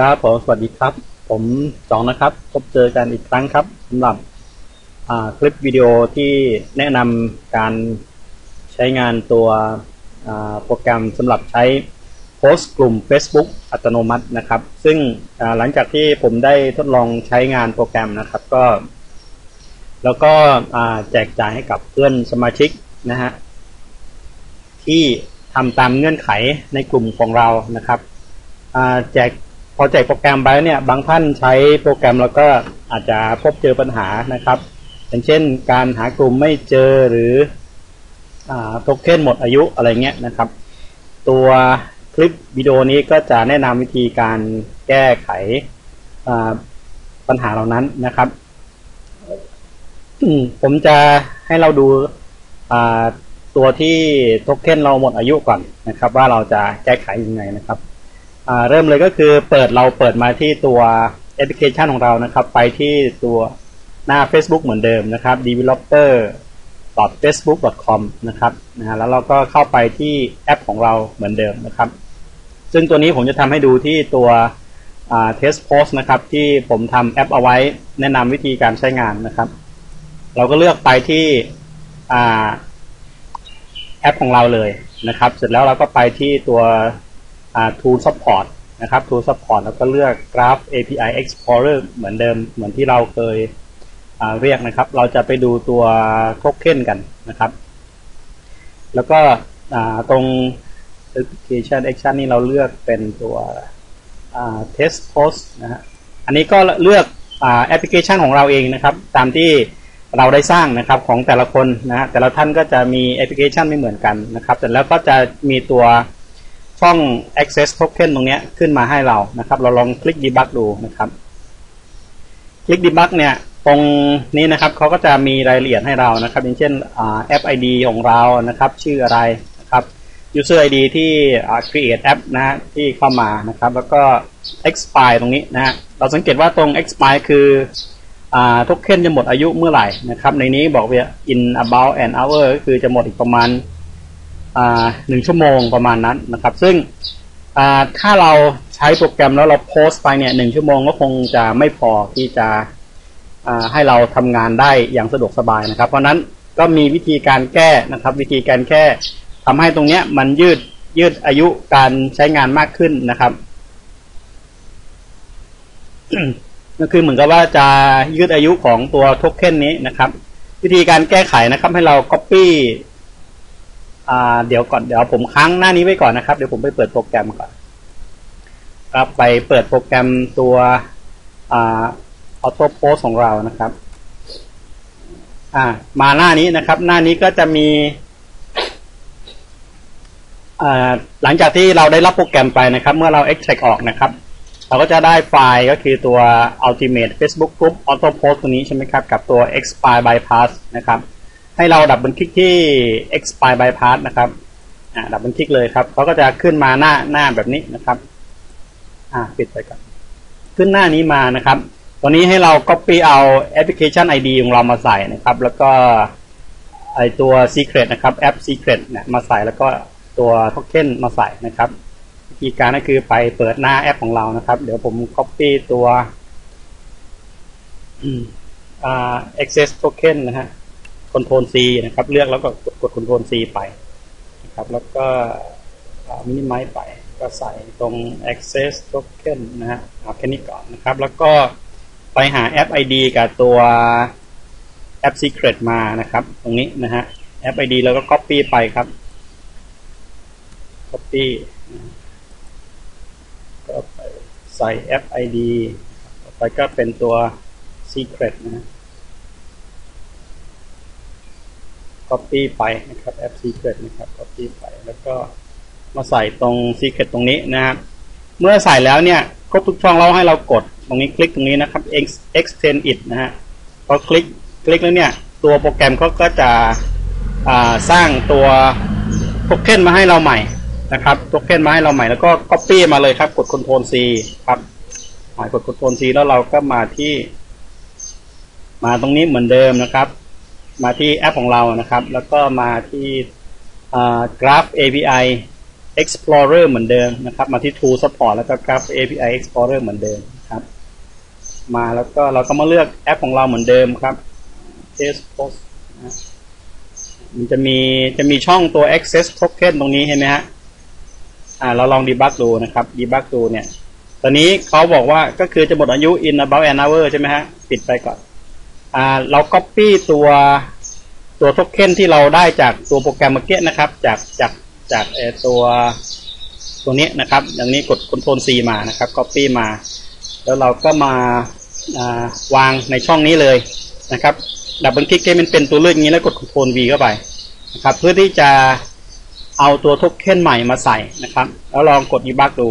ครับผมสวัสดีครับ ผมจองนะครับ พบเจอกันอีกครั้งครับสำหรับคลิปวิดีโอที่แนะนำการใช้งานตัวโปรแกรมสำหรับใช้โพสต์กลุ่ม Facebook อัตโนมัตินะครับ ซึ่งหลังจากที่ผมได้ทดลองใช้งานโปรแกรมนะครับก็ แล้วก็แจกจ่ายให้กับเพื่อนสมาชิกนะฮะที่ทำตามเงื่อนไขในกลุ่มของเรานะครับแจก พอแจกโปรแกรมไปเนี่ยบางท่านใช้โปรแกรมแล้วก็อาจจะพบเจอปัญหานะครับอย่างเช่น การหากลุ่มไม่เจอหรือโทเค็นหมดอายุอะไรเงี้ยนะครับ ตัวคลิปวิดีโอนี้ก็จะแนะนำวิธีการแก้ไขปัญหาเหล่านั้นนะครับ ผมจะให้เราดูตัวที่โทเค็นเราหมดอายุก่อนนะครับ ว่าเราจะแก้ไขยังไงนะครับ เริ่มเลยก็คือเปิดเราเปิดมาที่ตัวแอปพลิเคชันของเรานะครับ ไปที่ตัวหน้า Facebook เหมือนเดิมนะครับ developer facebook com นะครับนะแล้วเราก็เข้าไปที่แอปของเราเหมือนเดิมนะครับ ซึ่งตัวนี้ผมจะทำให้ดูที่ตัวเทสโพสนะครับ ที่ผมทำแอปเอาไว้แนะนำวิธีการใช้งานนะครับ เราก็เลือกไปที่แอปของเราเลยนะครับ เสร็จแล้วเราก็ไปที่ตัว tool support นะครับ tool support แล้วก็เลือก graph API explorer เหมือนเดิมเหมือนที่เราเคยเรียกนะครับ เราจะไปดูตัวโทเค็นกันนะครับ แล้วก็ตรง application action นี่เราเลือกเป็นตัว test post นะฮะอันนี้ก็เลือกแอปพลิเคชันของเราเองนะครับ ตามที่เราได้สร้างนะครับของแต่ละคนนะฮะแต่ละท่านก็จะมีแอปพลิเคชันไม่เหมือนกันนะครับ แต่แล้วก็จะมีตัว ช่อง access token ตรงนี้ขึ้นมาให้เรานะครับ เราลองคลิก debug ดูนะครับ คลิก debug เนี่ย ตรงนี้นะครับเขาก็จะมีรายละเอียดให้เรานะครับ อย่างเช่นแอป ID ของเรานะครับ ชื่ออะไรนะครับ user ID ที่ create app นะที่เข้ามานะครับ แล้วก็ expire ตรงนี้นะเราสังเกตว่าตรง expire คือโทเค็นจะหมดอายุเมื่อไหร่นะครับ ในนี้บอกว่า in about an hour ก็คือจะหมดอีกประมาณ หนึ่งชั่วโมงประมาณนั้นนะครับ ซึ่งถ้าเราใช้โปรแกรมแล้วเราโพสต์ไปเนี่ยหนึ่งชั่วโมงก็คงจะไม่พอที่จะให้เราทำงานได้อย่างสะดวกสบายนะครับ เพราะนั้นก็มีวิธีการแก้นะครับ วิธีการแค่ทำให้ตรงเนี้ยมันยืดยืดอายุการใช้งานมากขึ้นนะครับก็คือเหมือนกับว่าจะยืดอายุของตัวโทเค็นนี้นะครับ วิธีการแก้ไขนะครับ ให้เรา Copy อ่าเดี๋ยวก่อนเดี๋ยวผมค้างหน้านี้ไว้ก่อนนะครับ เดี๋ยวผมไปเปิดโปรแกรมก่อนครับไปเปิดโปรแกรมตัวอ่าออโต้โพสของเรานะครับ อ่า มาหน้านี้นะครับ หน้านี้ก็จะมีอ่าหลังจากที่เราได้รับโปรแกรมไปนะครับ เมื่อเรา extract ออกนะครับ เราก็จะได้ไฟล์ก็คือตัว ultimate facebook group auto post ตัวนี้ใช่ไหมครับ กับตัว expire bypass นะครับ ให้เราดับเบิลคลิกที่ expire bypass นะครับดับเบิลคลิกเลยครับเขาก็จะขึ้นมาหน้าหน้าแบบนี้นะครับ อ่าปิดไปก่อนขึ้นหน้านี้มานะครับตอนนี้ให้เรา copy เอาแอปพลิเคชัน ID ของเรามาใส่นะครับ แล้วก็ไอตัว secret นะครับแอป secret เนี่ยมาใส่แล้วก็ตัว token มาใส่นะครับวิธีการก็คือไปเปิดหน้าแอปของเรานะครับ เดี๋ยวผม copy ตัว access token นะฮะ คอนโทรล C นะครับ เลือกแล้วก็กดคอนโทรล C ไปนะครับ แล้วก็มินิไมัลไป ก็ใส่ตรง access token นะฮะเอาแค่นี้ก่อนนะครับ แล้วก็ไปหาแอป ID กับตัวแอป secret มานะครับ ตรงนี้นะฮะแอป ID แล้วก็ copy ไปครับ copy ก็ไปใส่แอป ID ไปก็เป็นตัว secret นะ copy ไปนะครับแอป secret นะครับ copy ไป แล้วก็มาใส่ตรง secret ตรงนี้นะครับ เมื่อใส่แล้วเนี่ย ครบทุกช่องเราให้เรากด ตรงนี้คลิกตรงนี้นะครับ extend it นะฮะ พอคลิก คลิกแล้วเนี่ย ตัวโปรแกรมเขาก็จะสร้างตัวโทเค็นมาให้เราใหม่นะครับโทเค็นมาให้เราใหม่ แล้วก็ copy มาเลยครับ กด Ctrl C ครับหมายกด Ctrl C แล้วเราก็มาที่ มาตรงนี้เหมือนเดิมนะครับ มาที่แอปของเรานะครับ แล้วก็มาที่ Graph API Explorer เหมือนเดิมนะครับ มาที่ Tool Support แล้วก็ Graph API Explorer เหมือนเดิมครับ มาแล้วก็เราก็มาเลือกแอปของเราเหมือนเดิมครับ Test Post นะมันจะมีจะมีช่องตัว access token ตรงนี้เห็นไหมฮะ อ่า เราลอง debug ดูนะครับ debug ดูเนี่ย ตอนนี้เขาบอกว่าก็คือจะหมดอายุ in about an hour ใช่ไหมฮะ ปิดไปก่อน อ่าเรา copy ตัวตัวโทเค็นที่เราได้จากตัวโปรแกรมเมื่อกี้นะครับ จากจากจากเอตัวตัวนี้นะครับอย่างนี้กด Ctrl C มานะครับ copy มา แล้วเราก็มาวางในช่องนี้เลยนะครับดับเบิลคลิกให้มันเป็นตัวเลือกนี้แล้วกด Ctrl V เข้าไปนะครับเพื่อที่จะเอาตัวโทเค็นใหม่มาใส่นะครับ แล้วลองกด debug ดู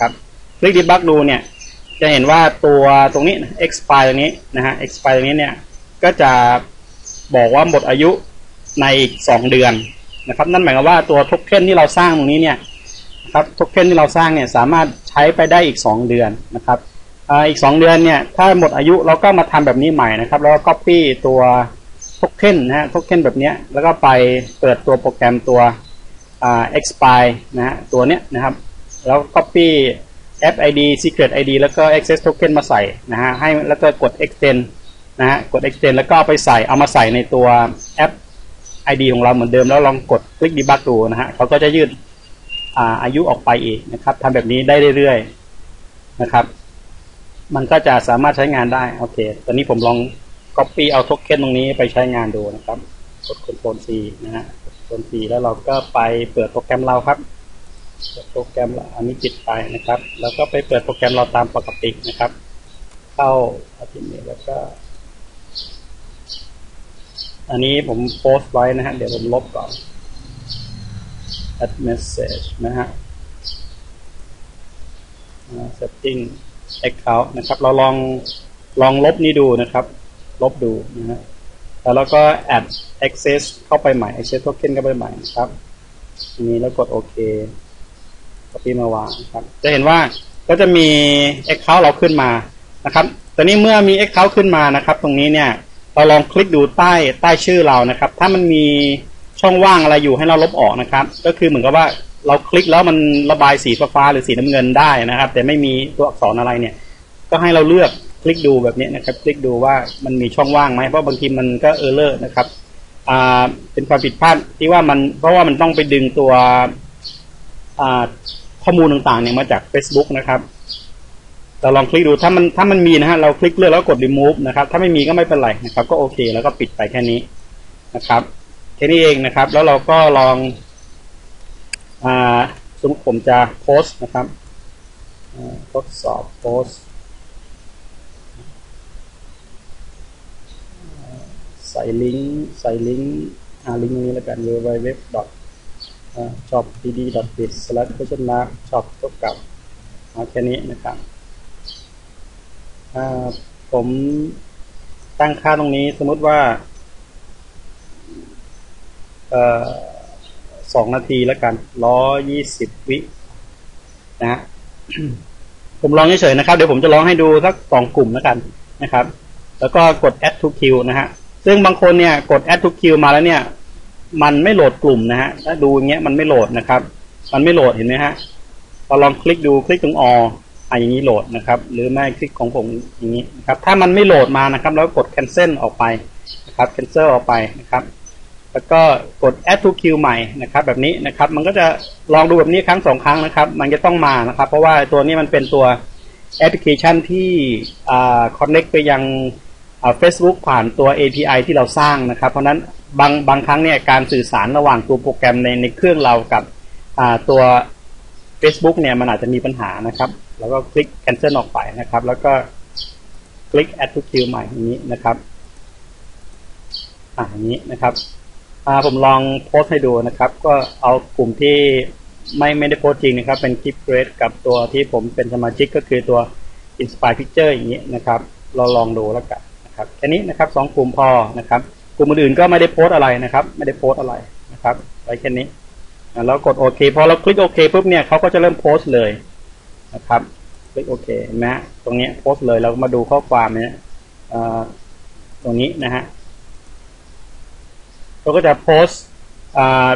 ครับคลิก debug ดูเนี่ย จะเห็นว่าตัวตรงนี้ expire ตรงนี้นะฮะ expire ตรงนี้เนี่ยก็จะบอกว่าหมดอายุในอีกสองเดือนนะครับ นั่นหมายความว่าตัวโทเค็นที่เราสร้างตรงนี้เนี่ยนะครับโทเค็นที่เราสร้างเนี่ยสามารถใช้ไปได้อีกสองเดือนนะครับอีกสองเดือนเนี่ยถ้าหมดอายุเราก็มาทำแบบนี้ใหม่นะครับ แล้วก็ copy ตัวโทเค็นนะฮะโทเค็นแบบนี้แล้วก็ไปเปิดตัวโปรแกรมตัว expire นะฮะตัวเนี้ยนะครับ แล้ว copy app id secret id แล้วก็ access token มาใส่นะฮะให้แล้วก็กด extend นะฮะกด extend แล้วก็เอาไปใส่เอามาใส่ในตัวแอป ID ของเราเหมือนเดิมแล้วลองกดคลิก debug ดูนะฮะเขาก็จะยืดอาอายุออกไปอีกนะครับทำแบบนี้ได้เรื่อยๆนะครับ มันก็จะสามารถใช้งานได้โอเค ตอนนี้ผมลอง copy เอาโทเค็นตรงนี้ไปใช้งานดูนะครับ กด Ctrl C นะฮะ Ctrl C แล้วเราก็ไปเปิดโปรแกรมเราครับ โปรแกรมอันนี้ปิดไปนะครับ แล้วก็ไปเปิดโปรแกรมเราตามปกตินะครับ เข้าอัลติเมทแล้วก็ อันนี้ผมโพสต์ไว้นะฮะ เดี๋ยวผมลบก่อน add message นะฮะ setting account นะครับ เราลองลองลบนี้ดูนะครับ ลบดูนะฮะแล้วเราก็ add access เข้าไปใหม่ access token เข้าไปใหม่นะครับนี้แล้วกดโอเค copy มาวางครับ จะเห็นว่าก็จะมี account เราขึ้นมานะครับตอนนี้เมื่อมี account ขึ้นมานะครับ ตรงนี้เนี่ย เราลองคลิกดูใต้ใต้ชื่อเรานะครับ ถ้ามันมีช่องว่างอะไรอยู่ให้เราลบออกนะครับ ก็คือเหมือนกับว่าเราคลิกแล้วมันระบายสีฟ้าหรือสีน้ำเงินได้นะครับ แต่ไม่มีตัวอักษรอะไรเนี่ย ก็ให้เราเลือกคลิกดูแบบนี้นะครับ คลิกดูว่ามันมีช่องว่างไหมเพราะบางทีมันก็เออร์เลอร์นะครับอ่าเป็นความผิดพลาดที่ว่ามันเพราะว่ามันต้องไปดึงตัวอ่า ข้อมูลต่างๆเนี่ยมาจาก Facebook นะครับเราลองคลิกดูถ้ามันถ้ามันมีนะฮะเราคลิกเลือกแล้วกด remove นะครับ ถ้าไม่มีก็ไม่เป็นไรนะครับ ก็โอเค แล้วก็ปิดไปแค่นี้นะครับแค่นี้เองนะครับ แล้วเราก็ลองอ่าสมมติผมจะโพสต์นะครับทดสอบโพสต์ใส่ลิงก์ใส่ลิงก์อ่าลิงก์นี้แล้วกัน www. Shop dd bit slash question mark shop เท่ากับแค่นี้นะครับผมตั้งค่าตรงนี้สมมติว่าสองนาทีแล้วกันร้อยี่สิบวินะฮะผมลองเฉยๆนะครับ เดี๋ยวผมจะลองให้ดูสักสองกลุ่มแล้วกันนะครับ แล้วก็กด add to queue นะฮะ ซึ่งบางคนเนี่ยกด add to queue มาแล้วเนี่ย มันไม่โหลดกลุ่มนะฮะถ้าดูอย่างเงี้ยมันไม่โหลดนะครับ มันไม่โหลดเห็นไหมฮะพอลองคลิกดูคลิกตรง all อ่าอย่างนี้โหลดนะครับ หรือไม่คลิกของผมอย่างนี้นะครับ ถ้ามันไม่โหลดมานะครับ แล้วกด cancel ออกไปนะครับ cancel ออกไปนะครับ แล้วก็กด add to queue ใหม่นะครับ แบบนี้นะครับ มันก็จะลองดูแบบนี้ครั้งสองครั้งนะครับ มันจะต้องมานะครับ เพราะว่าตัวนี้มันเป็นตัวแอปพลิเคชันที่อ่า connect ไปยังอ่า Facebook ผ่านตัว API ที่เราสร้างนะครับ เพราะนั้น บางบางครั้งเนี่ยการสื่อสารระหว่างตัวโปรแกรมในในเครื่องเรากับอ่าตัว Facebook เนี่ยมันอาจจะมีปัญหานะครับ แล้วก็คลิก cancel ออกไปนะครับ แล้วก็คลิก add to queue ใหม่อย่างนี้นะครับอ่าอย่างนี้นะครับอ่าผมลองโพสให้ดูนะครับ ก็เอากลุ่มที่ไม่ไม่ได้โพสจริงนะครับ เป็นคลิปเกรดกับตัวที่ผมเป็นสมาชิกก็คือตัว inspire picture อย่างนี้นะครับ เราลองดูแล้วกันนะครับแค่นี้นะครับสองกลุ่มพอนะครับ กลุ่มอื่นๆก็ไม่ได้โพสอะไรนะครับ ไม่ได้โพสอะไรนะครับไว้แค่นี้แล้วกดโอเคพอเราคลิกโอเคปุ๊บเนี่ยเขาก็จะเริ่มโพสเลยนะครับคลิกโอเคเห็นไหมตรงนี้โพสเลยเรามาดูข้อความเนี่ยตรงนี้นะฮะเราก็จะโพส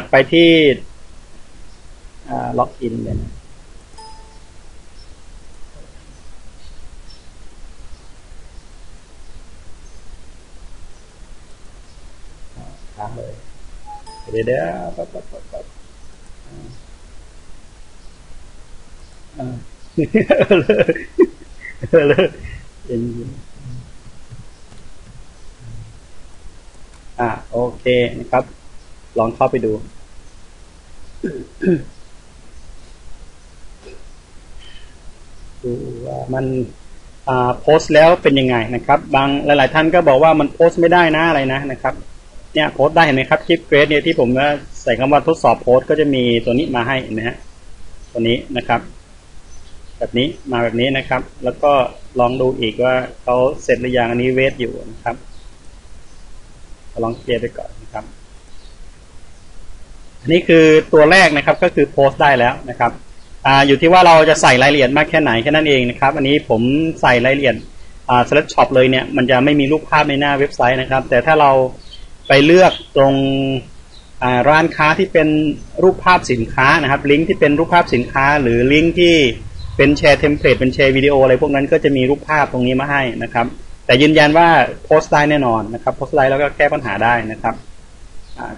ไปที่ล็อกอินเลยนะ้งเลยเดี๋ยวเดี๋ยวปั๊บปั๊บปั๊บปั๊บอ่าเออเลยเย็นอ่าโอเคนะครับ ลองเข้าไปดูดูว่ามันอ่าโพสต์แล้วเป็นยังไงนะครับ บางหลาย ๆ ท่านก็บอกว่ามันโพสต์ไม่ได้นะอะไรนะนะครับ เนี่ยโพสได้เห็นไหมครับคลิปเกรดเนี่ยที่ผมใส่คำว่าทดสอบโพสก็จะมีตัวนี้มาให้นะฮะตัวนี้นะครับ แบบนี้มาแบบนี้นะครับ แล้วก็ลองดูอีกว่าเขาเสร็จหรือยังอันนี้เวทอยู่นะครับลองเคลียร์ไปก่อนนะครับอันนี้คือตัวแรกนะครับก็คือโพสต์ได้แล้วนะครับอ่าอยู่ที่ว่าเราจะใส่รายละเอียดมากแค่ไหนแค่นั้นเองนะครับ อันนี้ผมใส่รายละเอียดอ่า select shop เลยเนี่ยมันจะไม่มีรูปภาพในหน้าเว็บไซต์นะครับ แต่ถ้าเรา ไปเลือกตรงร้านค้าที่เป็นรูปภาพสินค้านะครับ ลิงก์ที่เป็นรูปภาพสินค้า หรือลิงก์ที่เป็นแชร์เทมเพลตเป็นแชร์วิดีโออะไรพวกนั้นก็จะมีรูปภาพตรงนี้มาให้นะครับ แต่ยืนยันว่าโพสต์ได้แน่นอนนะครับโพสต์ได้แล้วก็แก้ปัญหาได้นะครับ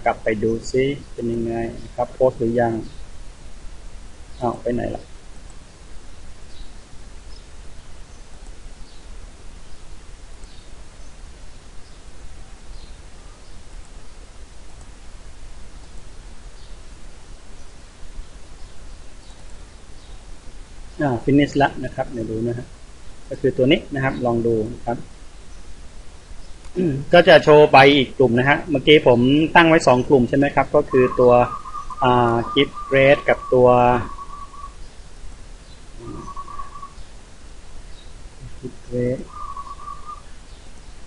กลับไปดูซิเป็นยังไงนะครับโพสต์หรือยังเอาไปไหนล่ะ ฟินิชละนะครับเดี๋ยวดูนะฮะก็คือตัวนี้นะครับ ลองดูครับก็จะโชว์ใบอีกกลุ่มนะฮะเมื่อกี้ผมตั้งไว้สองกลุ่มใช่ไหมครับ ก็คือตัวอ่ากิฟเรดกับตัวกิฟเรด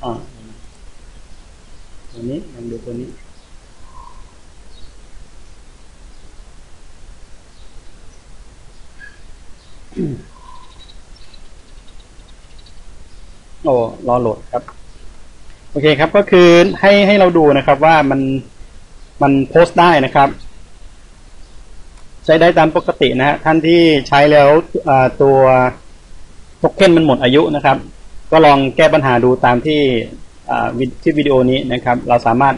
อ่าตัวนี้ลองดูตัวนี้ โอ้รอโหลดครับ โอเคครับก็คือให้ให้เราดูนะครับว่ามันมันโพสต์ได้นะครับ ใช้ได้ตามปกตินะฮะท่านที่ใช้แล้วตัวโทเค็นมันหมดอายุนะครับ ก็ลองแก้ปัญหาดูตามที่ที่วิดีโอนี้นะครับ เราสามารถ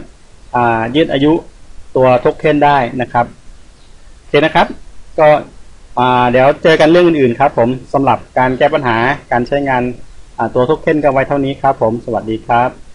ยืดอายุตัวโทเค็นได้นะครับโอเคนะครับ ก็ เดี๋ยวเจอกันเรื่องอื่นๆครับ ผมสำหรับการแก้ปัญหาการใช้งานตัวทุกเค็นกันไว้เท่านี้ครับ ผมสวัสดีครับ